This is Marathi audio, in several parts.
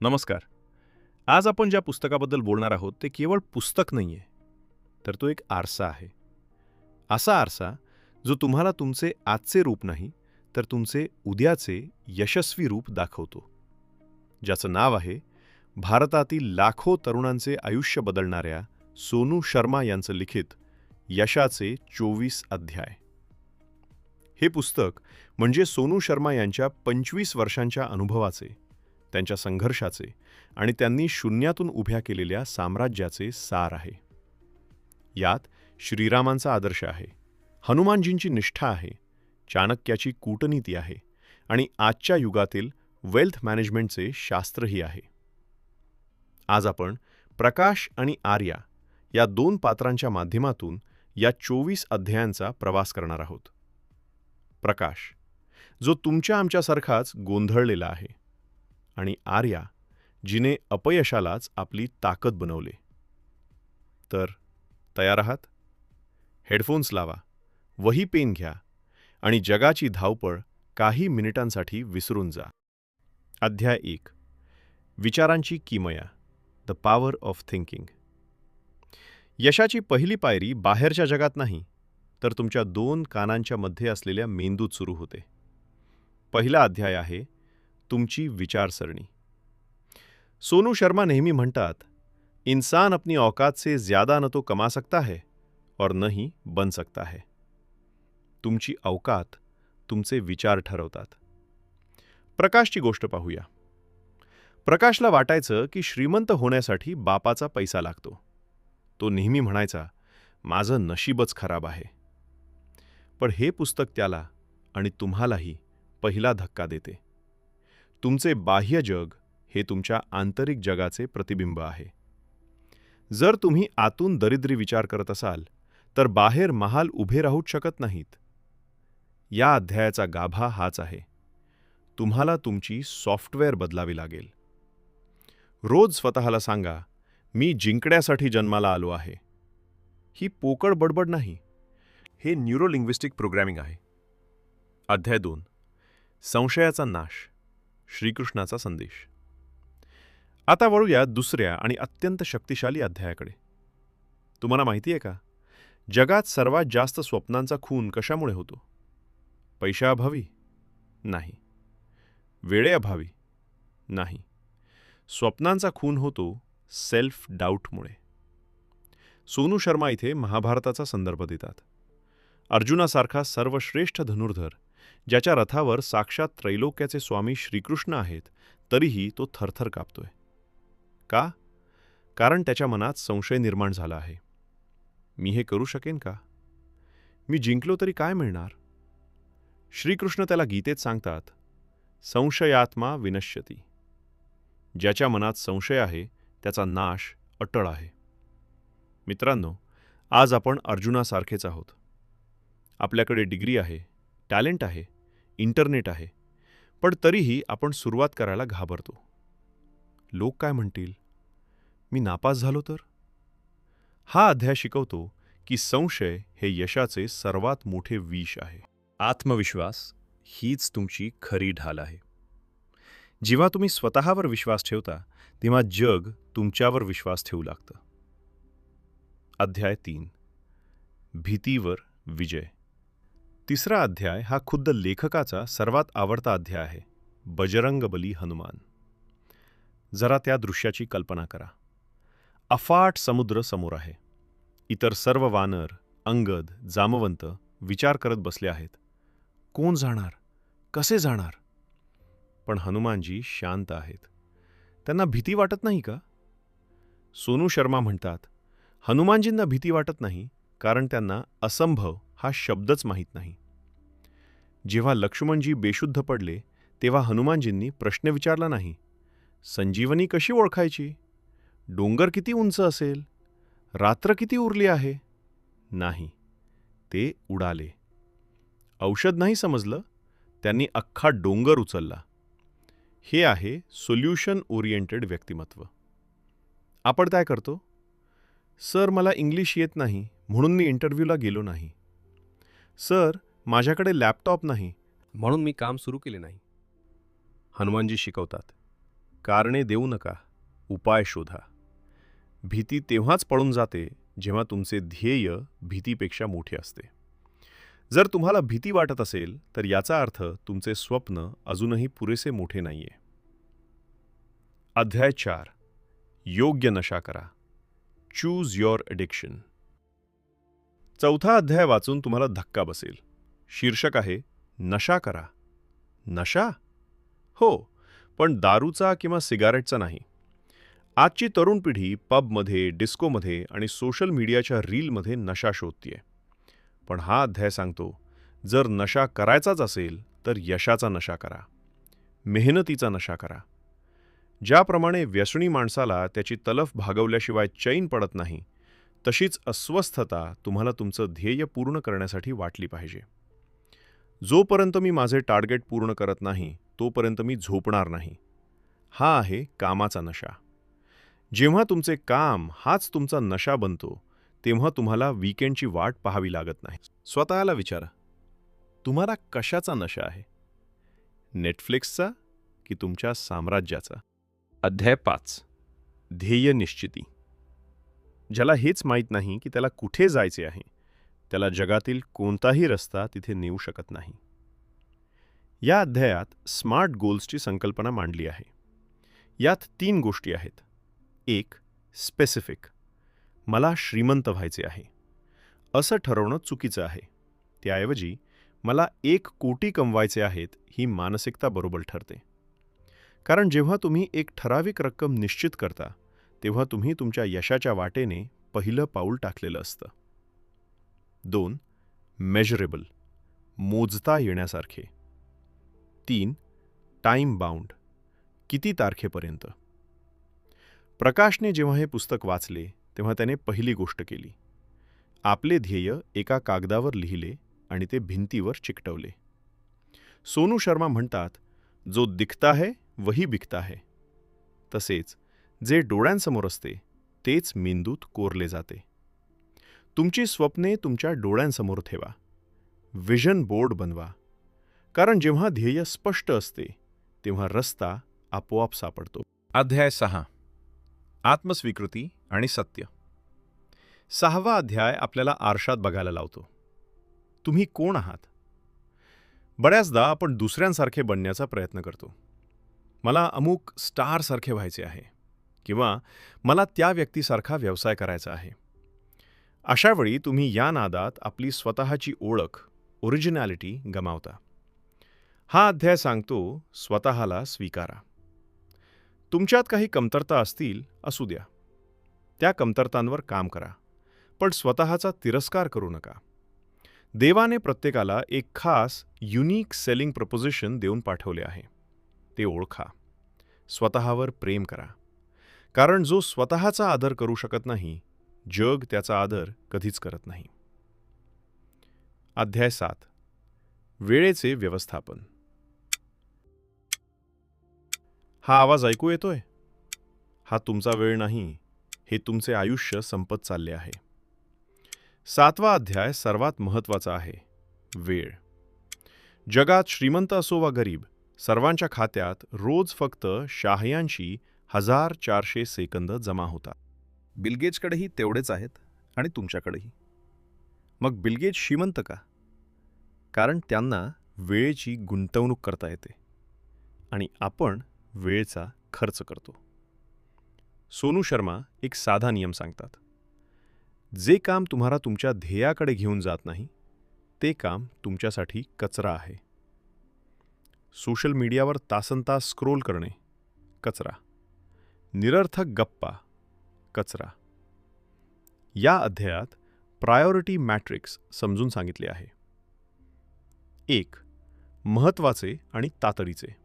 नमस्कार. आज आपण ज्या पुस्तकाबद्दल बोलणार आहोत ते केवळ पुस्तक नाही आहे तर तो एक आरसा आहे. असा आरसा जो तुम्हाला तुमचे आजचे रूप नाही तर तुमचे उद्याचे यशस्वी रूप दाखवतो. ज्याचं नाव आहे भारतातील लाखो तरुणांचे आयुष्य बदलणाऱ्या सोनू शर्मा यांचं लिखित यशाचे चोवीस अध्याय. हे पुस्तक म्हणजे सोनू शर्मा यांच्या पंचवीस वर्षांच्या अनुभवाचे त्यांच्या संघर्षाचे आणि त्यांनी शून्यातून उभ्या केलेल्या साम्राज्याचे सार आहे. यात श्रीरामांचा आदर्श आहे हनुमानजींची निष्ठा आहे चाणक्याची कूटनीती आहे आणि आजच्या युगातील वेल्थ मॅनेजमेंटचे शास्त्रही आहे. आज आपण प्रकाश आणि आर्या या दोन पात्रांच्या माध्यमातून या चोवीस अध्यायांचा प्रवास करणार आहोत. प्रकाश जो तुमच्या आमच्यासारखाच गोंधळलेला आहे. आणि आर्या जिने अपयशालाच आपली ताकद बनवले. तर तयार आहात? हेडफोन्स लावा वही पेन घ्या आणि जगाची धावपळ काही मिनिटांसाठी विसरून जा. अध्याय एक. विचारांची किमया द पॉवर ऑफ थिंकिंग यशाची पहिली पायरी बाहेरच्या जगात नाही तर तुमच्या दोन कानांच्या मध्ये असलेल्या मेंदूत सुरू होते. पहिला अध्याय आहे तुमची विचारसरणी. सोनू शर्मा नेहमी म्हणतात इंसान अपनी औकात से ज्यादा न तो कमा सकता है और न ही बन सकता है. तुमची अवकात तुमचे विचार ठरवतात. प्रकाशची गोष्ट पाहूया. प्रकाशला वाटायचं की श्रीमंत होण्यासाठी बापाचा पैसा लागतो. तो नेहमी म्हणायचा माझं नशीबच खराब आहे. पण हे पुस्तक त्याला आणि तुम्हालाही पहिला धक्का देते. तुमचे बाह्य जग हे तुमच्या आंतरिक जगाचे प्रतिबिंब आहे. जर तुम्ही आतून दरिद्री विचार करत असाल तर बाहेर महाल उभे राहूच शकत नाहीत. या अध्यायाचा गाभा हाच आहे. तुम्हाला तुमची सॉफ्टवेअर बदलावी लागेल. रोज स्वतःला सांगा मी जिंकण्यासाठी जन्माला आलो आहे. ही पोकळ बडबड नाही. हे न्यूरोलिंग्विस्टिक प्रोग्रॅमिंग आहे. अध्याय दोन. संशयाचा नाश. श्रीकृष्णाचा संदेश. आता वळूया दुसऱ्या आणि अत्यंत शक्तिशाली अध्यायाकडे. तुम्हाला माहिती आहे का? जगात सर्वात जास्त स्वप्नांचा खून कशामुळे होतो? पैशाअभावी नाही. वेळेअभावी नाही. स्वप्नांचा खून होतो सेल्फ डाऊटमुळे. सोनू शर्मा इथे महाभारताचा संदर्भ देतात. अर्जुनासारखा सर्वश्रेष्ठ धनुर्धर ज्याच्या रथावर साक्षात त्रैलोक्याचे स्वामी श्रीकृष्ण आहेत तरीही तो थरथर कापतोय. का? कारण त्याच्या मनात संशय निर्माण झाला आहे. मी हे करू शकेन का? मी जिंकलो तरी काय मिळणार? श्रीकृष्ण त्याला गीतेत सांगतात संशयात्मा विनश्यती. ज्याच्या मनात संशय आहे त्याचा नाश अटळ आहे. मित्रांनो आज आपण अर्जुनासारखेच आहोत. आपल्याकडे डिग्री आहे टॅलेंट आहे इंटरनेट आहे पण तरीही आपण सुरुवात करायला घाबरतो. लोक काय म्हणतील? मी नापास झालो तर? हा अध्याय शिकवतो की संशय हे यशाचे सर्वात मोठे विष आहे. आत्मविश्वास हीच तुमची खरी ढाल आहे. जेव्हा तुम्ही स्वतःवर विश्वास ठेवता तेव्हा जग तुमच्यावर विश्वास ठेवू लागतं. अध्याय तीन. भीतीवर विजय. तिसरा अध्याय हा खुद्द लेखकाचा सर्वात आवडता अध्याय आहे बजरंगबली हनुमान. जरा त्या दृश्याची कल्पना करा. अफाट समुद्र समोर आहे. इतर सर्व वानर अंगद जामवंत विचार करत बसले आहेत. कोण जाणार? कसे जाणार? पण हनुमानजी शांत आहेत. त्यांना भीती वाटत नाही का? सोनू शर्मा म्हणतात हनुमानजींना भीती वाटत नाही कारण त्यांना असंभव हा शब्दच माहीत नाही. जेव्हा लक्ष्मणजी बेशुद्ध पडले तेव्हा हनुमानजींनी प्रश्न विचारला नाही. संजीवनी कशी ओळखायची? डोंगर किती उंच असेल? रात्र किती उरली आहे? नाही. ते उडाले. औषध नाही समजलं त्यांनी अख्खा डोंगर उचलला. हे आहे सोल्युशन ओरिएंटेड व्यक्तिमत्व. आपण काय करतो? सर मला इंग्लिश येत नाही म्हणून मी इंटरव्ह्यूला गेलो नाही. सर माझ्याकडे लॅपटॉप नाही. म्हणून मी काम सुरू केले नाही. हनुमानजी शिकवतात कारणे देऊ नका उपाय शोधा. भीती तेव्हाच पळून जाते जेव्हा तुमचे ध्येय भीतीपेक्षा मोठे असते. जर तुम्हाला भीती वाटत असेल तर याचा अर्थ तुमचे स्वप्न अजूनही पुरेसे मोठे नाहीये. अध्याय चार. योग्य नशा करा. चूज युअर एडिक्शन चौथा अध्याय वाचून तुम्हाला धक्का बसेल. शीर्षक आहे नशा करा. नशा? हो पण दारूचा किंवा सिगारेटचा नाही. आजची तरुण पिढी पबमध्ये डिस्कोमध्ये आणि सोशल मीडियाच्या रीलमध्ये नशा शोधतीये. पण हा अध्याय सांगतो जर नशा करायचाच असेल तर यशाचा नशा करा. मेहनतीचा नशा करा. ज्याप्रमाणे व्यसनी माणसाला त्याची तलफ भागवल्याशिवाय चैन पडत नाही तशीच अस्वस्थता तुम्हाला तुमचं ध्येय पूर्ण करण्यासाठी वाटली पाहिजे. जोपर्यंत मी माझे टार्गेट पूर्ण करत नाही तोपर्यंत मी झोपणार नाही. हा आहे कामाचा नशा. जेव्हा तुमचे काम हाच तुमचा नशा बनतो तेव्हा तुम्हाला वीकेंडची वाट पाहावी लागत नाही. स्वतःला विचारा तुम्हाला कशाचा नशा आहे? नेटफ्लिक्सचा की तुमच्या साम्राज्याचा? अध्याय पाच. ध्येय निश्चिती. ज्याला हेच माहीत नाही की त्याला कुठे जायचे आहे. त्याला जगातील कोणताही रस्ता तिथे नेऊ शकत नाही. या अध्यायात स्मार्ट गोल्सची संकल्पना मांडली आहे. यात तीन गोष्टी आहेत. एक स्पेसिफिक मला श्रीमंत व्हायचे आहे. असं ठरवणं चुकीचं आहे. त्याऐवजी मला एक कोटी कमवायचे आहेत ही मानसिकता बरोबर ठरते. कारण जेव्हा तुम्ही एक ठराविक रक्कम निश्चित करता तेव्हा तुम्ही तुमच्या यशाच्या वाटेने पहिलं पाऊल टाकलेलं असतं. दोन मेजरेबल मोजता येण्यासारखे. तीन टाईम बाउंड किती तारखेपर्यंत? प्रकाशने जेव्हा हे पुस्तक वाचले तेव्हा त्याने पहिली गोष्ट केली. आपले ध्येय एका कागदावर लिहिले आणि ते भिंतीवर चिकटवले. सोनू शर्मा म्हणतात जो दिखता है वही बिकता है. तसेच जे डोळ्यांसमोर असते तेच मेंदूत कोरले जाते. तुमची स्वप्ने तुमच्या डोळ्यांसमोर ठेवा. विजन बोर्ड बनवा. कारण जेव्हा ध्येय स्पष्ट असते तेव्हा रस्ता आपोआप सापडतो. अध्याय सहा. आत्मस्वीकृती आणि सत्य. सहावा अध्याय आपल्याला आरशात बघायला लावतो. तुम्ही कोण आहात? बऱ्याचदा आपण दुसऱ्यांसारखे बनण्याचा प्रयत्न करतो. मला अमुक स्टारसारखे व्हायचे आहे. किंवा मला त्या व्यक्तीसारखा व्यवसाय करायचा आहे. अशावेळी तुम्ही या नादात आपली स्वतःची ओळख ओरिजिनॅलिटी गमावता. हा अध्याय सांगतो स्वतःला स्वीकारा. तुमच्यात काही कमतरता असतील असू द्या. त्या कमतरतांवर काम करा. पण स्वतःचा तिरस्कार करू नका. देवाने प्रत्येकाला एक खास युनिक सेलिंग प्रपोजिशन देऊन पाठवले आहे. ते ओळखा. स्वतःवर प्रेम करा. कारण जो स्वतःचा आदर करू शकत नाही जग त्याचा आदर कधीच करत नाही. अध्याय सात. वेळेचे व्यवस्थापन. हा आवाज ऐकू येतोय? हा तुमचा वेळ नाही हे तुमचे आयुष्य संपत चालले आहे. सातवा अध्याय सर्वात महत्त्वाचा आहे. वेळ. जगात श्रीमंत असो वा गरीब सर्वांच्या खात्यात रोज फक्त शहाऐंशी हजार चारशे सेकंद जमा होतात. बिलगेजकडेही तेवढेच आहेत आणि तुमच्याकडेही. मग बिलगेज श्रीमंत का? कारण त्यांना वेळेची गुंतवणूक करता येते आणि आपण वेळेचा खर्च करतो. सोनू शर्मा एक साधा नियम सांगतात. जे काम तुम्हाला तुमच्या ध्येयाकडे घेऊन जात नाही ते काम तुमच्यासाठी कचरा आहे. सोशल मीडियावर तासनतास स्क्रोल करणे कचरा. निरर्थक गप्पा कचरा. या अध्यायात प्रायोरिटी मॅट्रिक्स समजून सांगितले आहे. एक महत्त्वाचे आणि तातडीचे.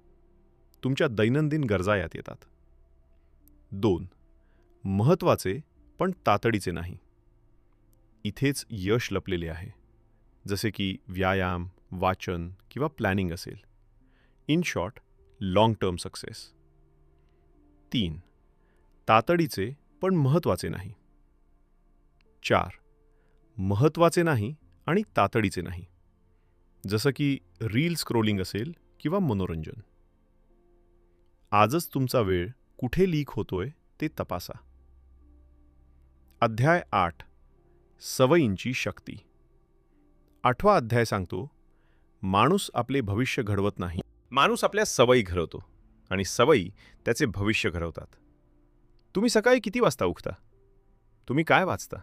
तुमच्या दैनंदिन गरजा यात येतात. दोन महत्त्वाचे पण तातडीचे नाही. इथेच यश लपलेले आहे. जसे की व्यायाम वाचन किंवा प्लॅनिंग असेल. In short long term success तीन तातडीचे पण महत्त्वाचे नाही. चार महत्त्वाचे नाही आणि तातडीचे नाही. जसं की रील स्क्रोलिंग असेल किंवा मनोरंजन. आजच तुमचा वेळ कुठे लीक होतोय ते तपासा. अध्याय आठ सवयींची शक्ती. आठवा अध्याय सांगतो माणूस आपले भविष्य घडवत नाही. माणूस आपल्या सवयी घडवतो आणि सवयी त्याचे भविष्य घडवतात. तुम्ही सकाळी किती वाजता उठता? तुम्ही काय वाचता?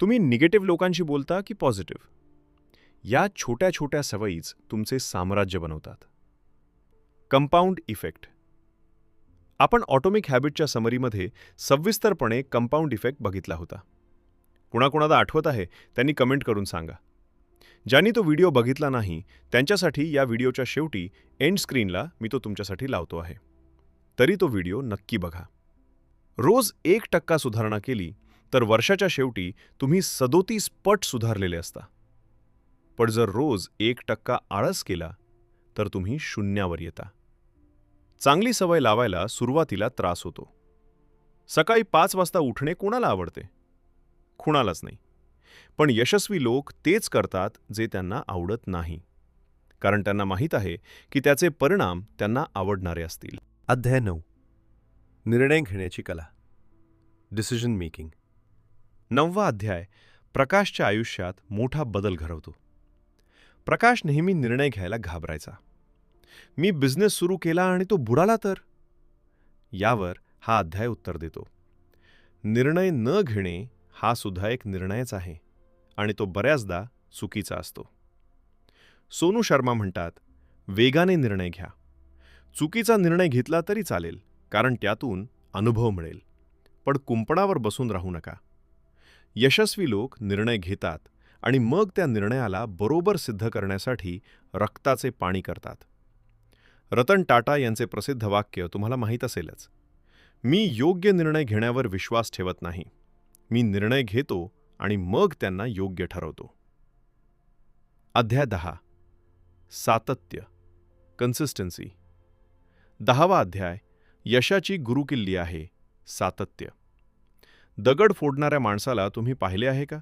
तुम्ही निगेटिव्ह लोकांशी बोलता की पॉझिटिव्ह? या छोट्या छोट्या सवयीच तुमचे साम्राज्य बनवतात. Compound effect. आपण ऑटोमिक हॅबिटच्या समरीमध्ये सविस्तरपणे कंपाऊंड इफेक्ट बघितला होता. कुणाकुणाला आठवत आहे त्यांनी कमेंट करून सांगा. ज्यांनी तो व्हिडिओ बघितला नाही त्यांच्यासाठी या व्हिडिओच्या शेवटी एंड स्क्रीनला मी तो तुमच्यासाठी लावतो आहे. तरी तो व्हिडिओ नक्की बघा. रोज एक टक्का सुधारणा केली तर वर्षाच्या शेवटी तुम्ही सदोतीस पट सुधारलेले असता. पण जर रोज एक टक्का आळस केला तर तुम्ही शून्यावर येता. चांगली सवय लावायला सुरुवातीला त्रास होतो. सकाळी पाच वाजता उठणे कोणाला आवडते? कुणालाच नाही. पण यशस्वी लोक तेच करतात जे त्यांना आवडत नाही. कारण त्यांना माहीत आहे की त्याचे परिणाम त्यांना आवडणारे असतील. अध्याय नऊ. निर्णय घेण्याची कला. डिसिजन मेकिंग नववा अध्याय प्रकाशच्या आयुष्यात मोठा बदल घडवतो. प्रकाश नेहमी निर्णय घ्यायला घाबरायचा. मी बिझनेस सुरू केला आणि तो बुडाला तर? यावर हा अध्याय उत्तर देतो. निर्णय न घेणे हा सुद्धा एक निर्णयच आहे आणि तो बऱ्याचदा चुकीचा असतो. सोनू शर्मा म्हणतात वेगाने निर्णय घ्या. चुकीचा निर्णय घेतला तरी चालेल. कारण त्यातून अनुभव मिळेल. पण कुंपणावर बसून राहू नका. यशस्वी लोक निर्णय घेतात आणि मग त्या निर्णयाला बरोबर सिद्ध करण्यासाठी रक्ताचे पाणी करतात. रतन टाटा यांचे प्रसिद्ध वाक्य तुम्हाला माहीत असेलच. मी योग्य निर्णय घेण्यावर विश्वास ठेवत नाही. मी निर्णय घेतो आणि मग त्यांना योग्य ठरवतो. अध्याय दहा. सातत्य. कन्सिस्टन्सी दहावा अध्याय. यशाची गुरुकिल्ली आहे सातत्य. दगड फोडणाऱ्या माणसाला तुम्ही पाहिले आहे का?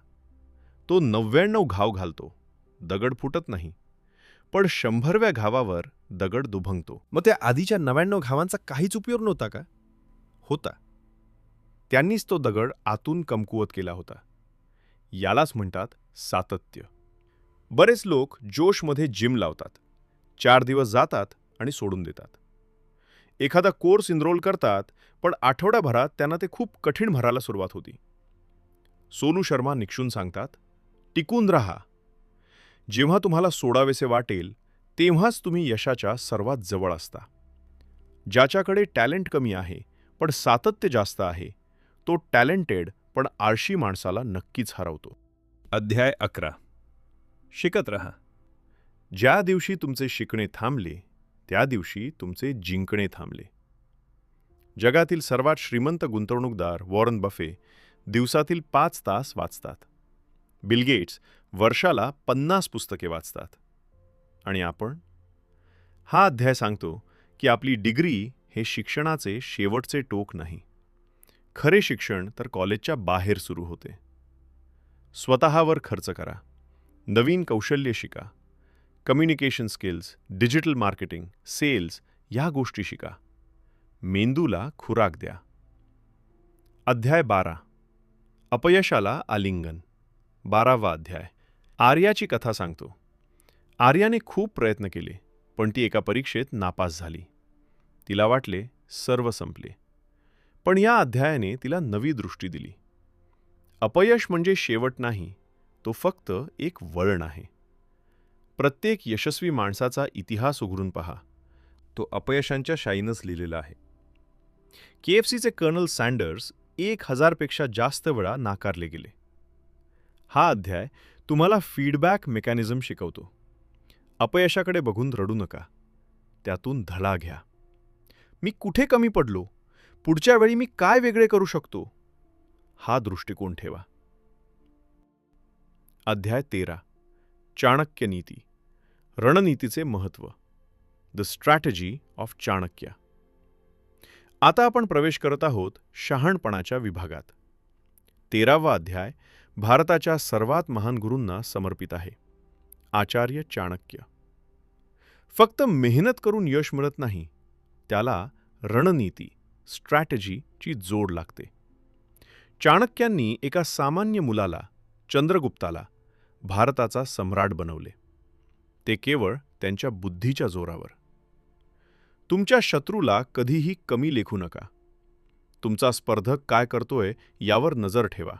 तो नव्याण्णव घाव घालतो दगड फुटत नाही. पण शंभरव्या घावावर दगड दुभंगतो. मग त्या आधीच्या नव्याण्णव घावांचा काहीच उपयोग नव्हता का? होता. त्यांनीच तो दगड आतून कमकुवत केला होता. यालाच म्हणतात सातत्य. बरेच लोक जोशमध्ये जिम लावतात. चार दिवस जातात आणि सोडून देतात. एखादा कोर्स इनरोल करतात पण आठवड्याभरात त्यांना ते खूप कठीण भरायला सुरुवात होती. सोनू शर्मा निक्षून सांगतात टिकून राहा. जेव्हा तुम्हाला सोडावेसे वाटेल तेव्हाच तुम्ही यशाच्या सर्वात जवळ असता. ज्याच्याकडे टॅलेंट कमी आहे पण सातत्य जास्त आहे तो टॅलेंटेड पण आळशी माणसाला नक्कीच हरवतो. अध्याय अकरा. शिकत रहा. ज्या दिवशी तुमचे शिकणे थांबले त्या दिवशी तुमचे जिंकणे थांबले. जगातील सर्वात श्रीमंत गुंतवणूकदार वॉरन बफे दिवसातील पाच तास वाचतात. बिलगेट्स वर्षाला पन्नास पुस्तके वाचतात. आणि आपण? हा अध्याय सांगतो की आपली डिग्री हे शिक्षणाचे शेवटचे टोक नाही. खरे शिक्षण तर कॉलेजच्या बाहेर सुरू होते. स्वतःवर खर्च करा. नवीन कौशल्य शिका. Communication skills digital marketing sales या गोष्टी शिका. मेंदूला खुराक द्या. अध्याय बारा. अपयशाला आलिंगन. बारावा अध्याय. आर्याची कथा सांगतो. आर्याने खूप प्रयत्न केले पण ती एका परीक्षेत नापास झाली. तिला वाटले सर्व संपले. पण या अध्यायाने तिला नवी दृष्टी दिली. अपयश म्हणजे शेवट नाही तो फक्त एक वळण आहे. प्रत्येक यशस्वी माणसाचा इतिहास उघडून पहा. तो अपयशांच्या शाईनच लिहिलेला आहे. के एफ सीचे कर्नल सँडर्स एक हजारपेक्षा जास्त वेळा नाकारले गेले. हा अध्याय तुम्हाला फीडबॅक मेकॅनिझम शिकवतो. अपयशाकडे बघून रडू नका. त्यातून धडा घ्या. मी कुठे कमी पडलो? पुढच्या वेळी मी काय वेगळे करू शकतो? हा दृष्टिकोन ठेवा. अध्याय तेरा. चाणक्य नीती. रणनीतीचे महत्त्व. The strategy of Chanakya. आता आपण प्रवेश करत आहोत शहाणपणाच्या विभागात. तेरावा अध्याय भारताच्या सर्वात महान गुरूंना समर्पित आहे. आचार्य चाणक्य. फक्त मेहनत करून यश मिळत नाही त्याला रणनीती स्ट्रॅटजीची जोड लागते. चाणक्यांनी एका सामान्य मुलाला चंद्रगुप्ताला भारताचा सम्राट बनवले. ते केवळ त्यांच्या बुद्धीच्या जोरावर. तुमच्या शत्रूला कधीही कमी लेखू नका. तुमचा स्पर्धक काय करतोय यावर नजर ठेवा.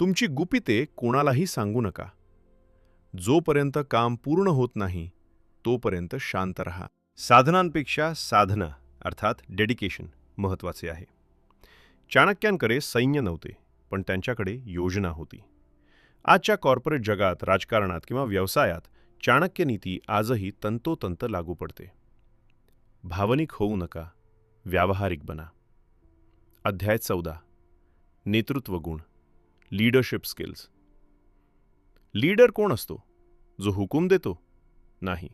तुमची गुपिते कोणालाही सांगू नका. जोपर्यंत काम पूर्ण होत नाही तोपर्यंत शांत रहा. साधनांपेक्षा साधना अर्थात डेडिकेशन महत्त्वाचे आहे. चाणक्यांकडे सैन्य नव्हते पण त्यांच्याकडे योजना होती. आजच्या कॉर्पोरेट जगात राजकारणात किंवा व्यवसायात चाणक्य नीती आजही तंतोतंत लागू पडते. भावनिक होऊ नका व्यावहारिक बना. अध्याय चौदा. नेतृत्व गुण. लीडरशिप स्किल्स लीडर कोण असतो? जो हुकूम देतो? नाही.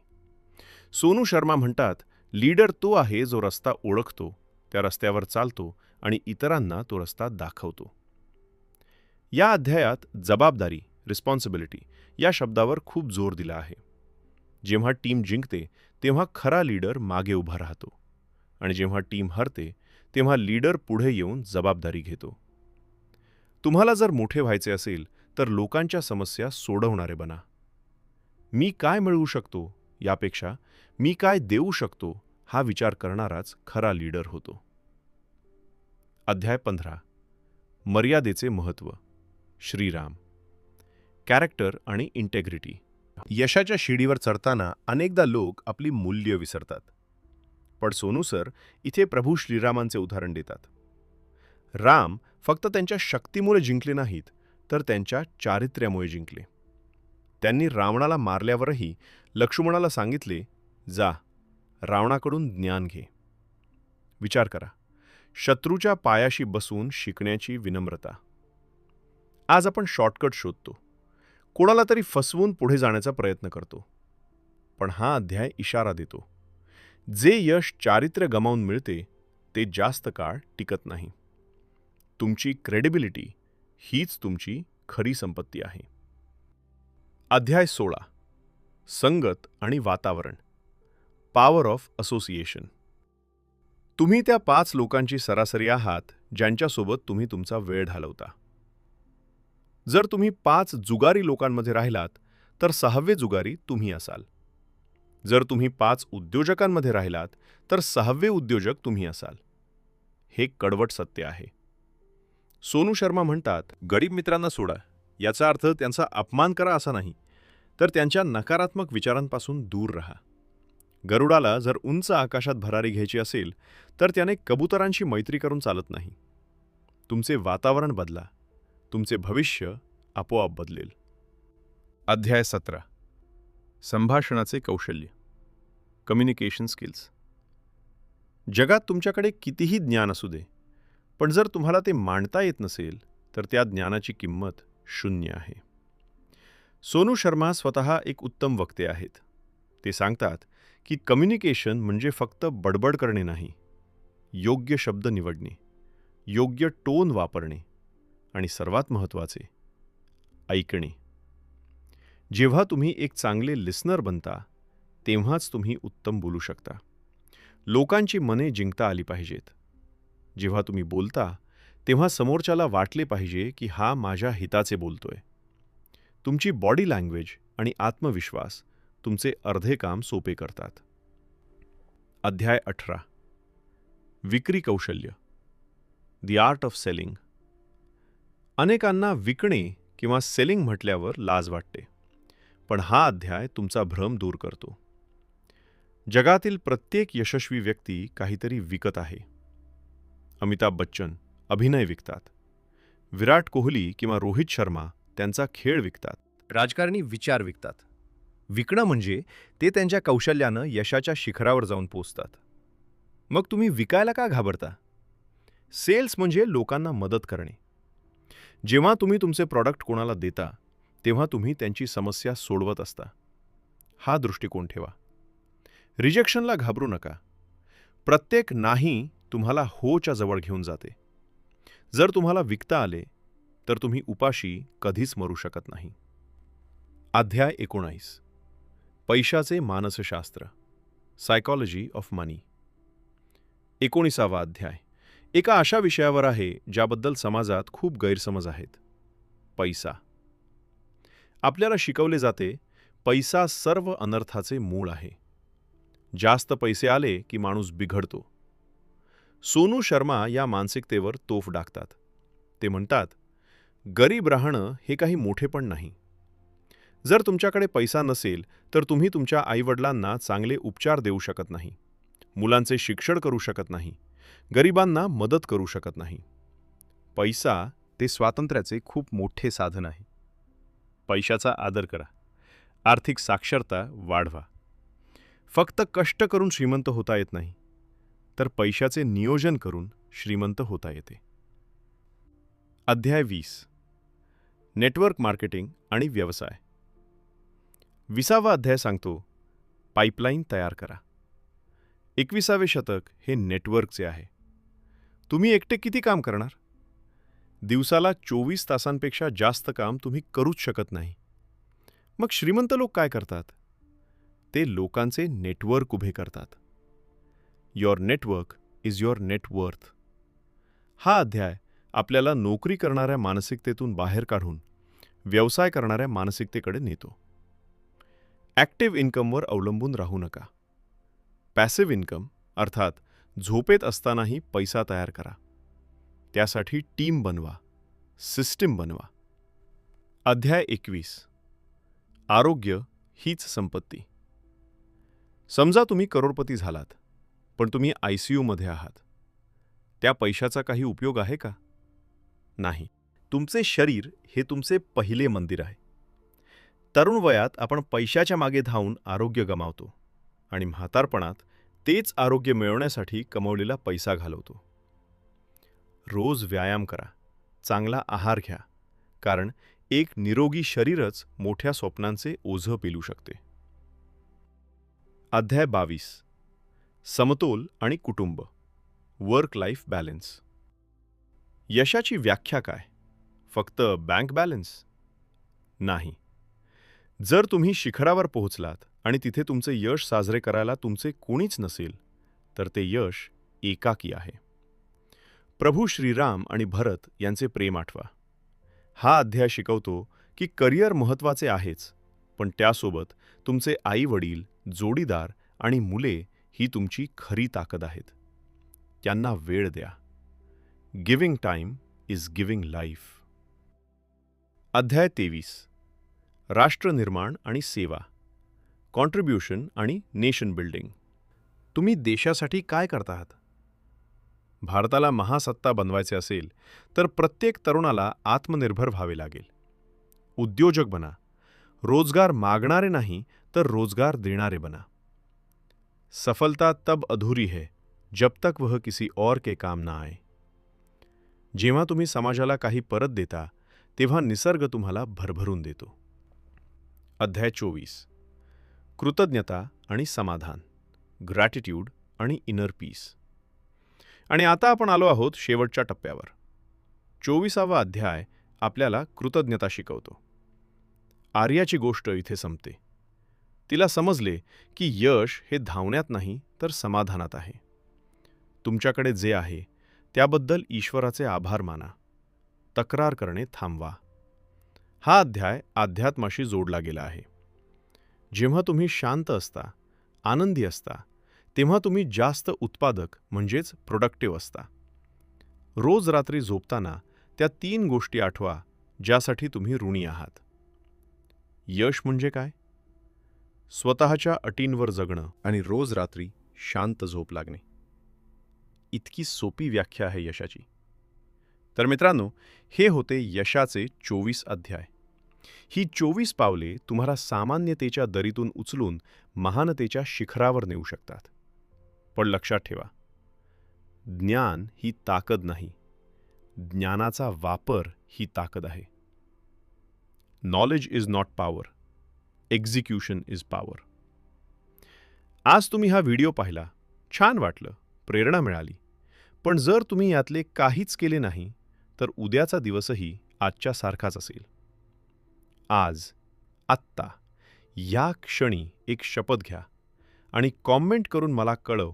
सोनू शर्मा म्हणतात लीडर तो आहे जो रस्ता ओळखतो त्या रस्त्यावर चालतो आणि इतरांना तो रस्ता दाखवतो. या अध्यायात जबाबदारी रिस्पॉन्सिबिलिटी या शब्दावर खूप जोर दिला आहे. जेव्हा टीम जिंकते तेव्हा खरा लीडर मागे उभा राहतो. आणि जेव्हा टीम हरते तेव्हा लीडर पुढे येऊन जबाबदारी घेतो. तुम्हाला जर मोठे व्हायचे असेल तर लोकांच्या समस्या सोडवणारे बना. मी काय मिळवू शकतो यापेक्षा मी काय देऊ शकतो हा विचार करणाराच खरा लीडर होतो. अध्याय पंधरा. मर्यादेचे महत्त्व. श्रीराम. कॅरेक्टर आणि इंटेग्रिटी. यशाच्या शिडीवर चढताना अनेकदा लोक आपली मूल्य विसरतात. पण सोनू सर इथे प्रभू श्रीरामांचे उदाहरण देतात. राम फक्त त्यांच्या शक्तीमुळे जिंकले नाहीत तर त्यांच्या चारित्र्यामुळे जिंकले. त्यांनी रावणाला मारल्यावरही लक्ष्मणाला सांगितले जा रावणाकडून ज्ञान घे. विचार करा शत्रूच्या पायाशी बसून शिकण्याची विनम्रता. आज आपण शॉर्टकट शोधतो. कोणाला तरी फसवून पुढे जाण्याचा प्रयत्न करतो. पण हा अध्याय इशारा देतो. जे यश चारित्र्य गमावून मिळते ते जास्त काळ टिकत नाही. तुमची क्रेडिबिलिटी हीच तुमची खरी संपत्ती आहे. अध्याय सोळा. संगत आणि वातावरण. पॉवर ऑफ असोसिएशन तुम्ही त्या पाच लोकांची सरासरी आहात ज्यांच्यासोबत तुम्ही तुमचा वेळ घालवता. जर तुम्ही पाच जुगारी लोकांमध्ये राहिलात तर सहावे जुगारी तुम्ही असाल. जर तुम्ही पाच उद्योजकांमध्ये राहिलात तर सहावे उद्योजक तुम्ही असाल. हे कडवट सत्य आहे. सोनू शर्मा म्हणतात गरीब मित्रांना सोडा. याचा अर्थ त्यांचा अपमान करा असा नाही तर त्यांच्या नकारात्मक विचारांपासून दूर राहा. गरुडाला जर उंच आकाशात भरारी घ्यायची असेल तर त्याने कबुतरांशी मैत्री करून चालत नाही. तुमचे वातावरण बदला. तुमचे भविष्य आपोआप बदलेल. अध्याय सतरा. संभाषणाचे कौशल्य. कम्युनिकेशन स्किल्स जगात तुमच्याकडे कितीही ज्ञान असू दे पण जर तुम्हाला ते मांडता येत नसेल तर त्या ज्ञानाची किंमत शून्य आहे. सोनू शर्मा स्वतः एक उत्तम वक्ते आहेत. ते सांगतात की कम्युनिकेशन म्हणजे फक्त बडबड करणे नाही योग्य शब्द निवडणे योग्य टोन वापरणे आणि सर्वात महत्त्वाचे ऐकणे. जेव्हा तुम्ही एक चांगले लिस्नर बनता तेव्हाच तुम्ही उत्तम बोलू शकता. लोकांची मने जिंकता आली पाहिजेत. जेव्हा तुम्ही बोलता तेव्हा समोरच्याला वाटले पाहिजे की हा माझ्या हिताचे बोलतोय. तुमची बॉडी लँग्वेज आणि आत्मविश्वास तुमचे अर्धे काम सोपे करतात. अध्याय अठरा. विक्री कौशल्य. The art of selling. अनेकांना विकणे किंवा सेलिंग म्हटल्यावर लाज वाटते. पण हा अध्याय तुमचा भ्रम दूर करतो. जगातील प्रत्येक यशस्वी व्यक्ती काहीतरी विकत आहे. अमिताभ बच्चन अभिनय विकतात. विराट कोहली किंवा रोहित शर्मा त्यांचा खेळ विकतात. राजकारणी विचार विकतात. विकणं म्हणजे ते त्यांच्या कौशल्यानं यशाच्या शिखरावर जाऊन पोचतात. मग तुम्ही विकायला का घाबरता? सेल्स म्हणजे लोकांना मदत करणे. जेव्हा तुम्ही तुमचे प्रॉडक्ट कोणाला देता तेव्हा तुम्ही त्यांची समस्या सोडवत असता. हा दृष्टिकोन ठेवा. रिजेक्शनला घाबरू नका. प्रत्येक नाही तुम्हाला होच्या जवळ घेऊन जाते. जर तुम्हाला विकता आले तर तुम्ही उपाशी कधीच मरू शकत नाही. अध्याय एकोणाईस. पैशाचे मानसशास्त्र. सायकॉलॉजी ऑफ मनी एकोणीसावा अध्याय. एका अशा विषयावर आहे ज्याबद्दल समाजात खूप गैरसमज आहेत. पैसा. आपल्याला शिकवले जाते पैसा सर्व अनर्थाचे मूळ आहे. जास्त पैसे आले की माणूस बिघडतो. सोनू शर्मा या मानसिकतेवर तोफ डाकतात. ते म्हणतात गरीब राहणं हे काही मोठे पण नाही. जर तुमच्याकडे पैसा नसेल तर तुम्ही तुमच्या आईवडिलांना चांगले उपचार देऊ शकत नाही. मुलांचे शिक्षण करू शकत नाही. गरिबांना मदत करू शकत नाही. पैसा ते स्वातंत्र्याचे खूप मोठे साधन आहे. पैशाचा आदर करा. आर्थिक साक्षरता वाढवा. फक्त कष्ट करून श्रीमंत होता येत नाही तर पैशाचे नियोजन करून श्रीमंत होता येते. अध्याय वीस. नेटवर्क मार्केटिंग आणि व्यवसाय. विसावा अध्याय सांगतो पाईपलाईन तयार करा. एकविसावे शतक हे नेटवर्कचे आहे. तुम्ही एकटे किती काम करणार? दिवसाला चोवीस तासांपेक्षा जास्त काम तुम्ही करूच शकत नाही. मग श्रीमंत लोक काय करतात? ते लोकांचे नेटवर्क उभे करतात. Your network is your net worth हा अध्याय आपल्याला नोकरी करणाऱ्या मानसिकतेतून बाहेर काढून व्यवसाय करणाऱ्या मानसिकतेकडे नेतो. ॲक्टिव्ह इन्कमवर अवलंबून राहू नका. पॅसिव्ह इन्कम अर्थात झोपेत असतानाही पैसा तयार करा. त्यासाठी टीम बनवा सिस्टीम बनवा. अध्याय एकवीस. आरोग्य हीच संपत्ती. समजा तुम्ही करोडपती झालात पण तुम्ही आय सी यूमध्ये आहात. त्या पैशाचा काही उपयोग आहे का? नाही. तुमचे शरीर हे तुमचे पहिले मंदिर आहे. तरुण वयात आपण पैशाच्या मागे धावून आरोग्य गमावतो आणि म्हातारपणात तेच आरोग्य मिळवण्यासाठी कमवलेला पैसा घालवतो. रोज व्यायाम करा चांगला आहार घ्या कारण एक निरोगी शरीरच मोठ्या स्वप्नांचे ओझं पेलू शकते. अध्याय बावीस. समतोल आणि कुटुंब. वर्क लाईफ बॅलन्स यशाची व्याख्या काय? फक्त बँक बॅलन्स नाही. जर तुम्ही शिखरावर पोहोचलात आणि तिथे तुमचे यश साजरे करायला तुमचे कोणीच नसेल तर ते यश एकाकी आहे. प्रभू श्रीराम आणि भरत यांचे प्रेम आठवा. हा अध्याय शिकवतो की करिअर महत्त्वाचे आहेच पण त्यासोबत तुमचे आई वडील जोडीदार आणि मुले ही तुमची खरी ताकद आहेत. त्यांना वेळ द्या. Giving time is giving life अध्याय तेवीस. राष्ट्रनिर्माण आणि सेवा. कॉन्ट्रीब्युशन आणि नेशन बिल्डिंग तुम्ही देशासाठी काय करत आहात? भारताला महासत्ता बनवायचे असेल तर प्रत्येक तरुणाला आत्मनिर्भर व्हावे लागेल. उद्योजक बना. रोजगार मागणारे नाही तर रोजगार देणारे बना. सफलता तब अधूरी है जब तक वह किसी और के काम ना आए. जेव्हा तुम्ही समाजाला काही परत देता तेव्हा निसर्ग तुम्हाला भरभरून देतो. अध्याय चोवीस. कृतज्ञता आणि समाधान ग्रॅटिट्यूड आणि इनर पीस आणि आता आपण आलो आहोत शेवटच्या टप्प्यावर. चोवीसावा अध्याय आपल्याला कृतज्ञता शिकवतो. आर्याची गोष्ट इथे संपते. तिला समजले की यश हे धावण्यात नाही तर समाधानात आहे. तुमच्याकडे जे आहे त्याबद्दल ईश्वराचे आभार माना. तक्रार करणे थांबवा. हा अध्याय अध्यात्माशी जोडला गेला आहे. जेव्हा तुम्ही शांत असता आनंदी असता तेव्हा तुम्ही जास्त उत्पादक म्हणजेच प्रोडक्टिव्ह असता. रोज रात्री झोपताना त्या तीन गोष्टी आठवा ज्यासाठी तुम्ही ऋणी आहात. यश म्हणजे काय? स्वतःच्या अटींवर जगणं आणि रोज रात्री शांत झोप लागणे. इतकी सोपी व्याख्या आहे यशाची. तर मित्रांनो हे होते यशाचे चोवीस अध्याय. ही चोवीस पावले तुम्हाला सामान्यतेच्या दरीतून उचलून महानतेच्या शिखरावर नेऊ शकतात. पण लक्षात ठेवा ज्ञान ही ताकद नाही ज्ञानाचा वापर ही ताकद आहे. Knowledge is not power execution is power आज तुम्ही हा व्हिडिओ पाहिला छान वाटलं प्रेरणा मिळाली. पण जर तुम्ही यातले काहीच केले नाही तर उद्याचा दिवसही आजच्या सारखाच असेल. आज आत्ता या क्षणी एक शपथ घ्या आणि कॉमेंट करून मला कळव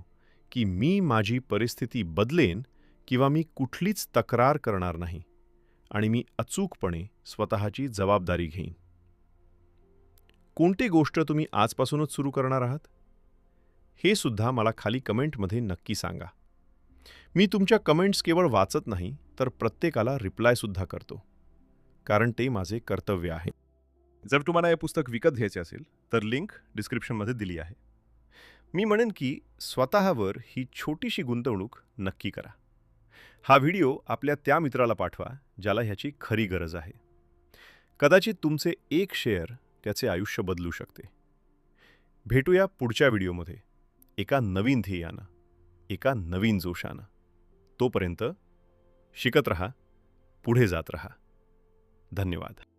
की मी माझी परिस्थिती बदलेन किंवा मी कुठलीच तक्रार करणार नाही आणि मी अचूकपणे स्वतःची जबाबदारी घेईन. कोणती गोष्ट तुम्ही आजपासूनच सुरू करणार आहात? हे सुद्धा मला खाली कमेंटमध्ये नक्की सांगा. मी तुमच्या कमेंट्स केवळ वाचत नाही तर प्रत्येकाला रिप्लायसुद्धा करतो कारण ते माझे कर्तव्य आहे. जर तुम्हाला हे पुस्तक विकत घ्यायचे असेल तर लिंक डिस्क्रिप्शनमध्ये दिली आहे. मी म्हणेन की स्वतःवर ही छोटीशी गुंतवणूक नक्की करा. हा व्हिडिओ आपल्या त्या मित्राला पाठवा ज्याला ह्याची खरी गरज आहे. कदाचित तुमचे एक शेअर त्याचे आयुष्य बदलू शकते. भेटूया पुढच्या व्हिडिओमध्ये. एका नवीन ध्येयानं एका नवीन जोशानं. तोपर्यंत शिकत रहा पुढे जात रहा. धन्यवाद.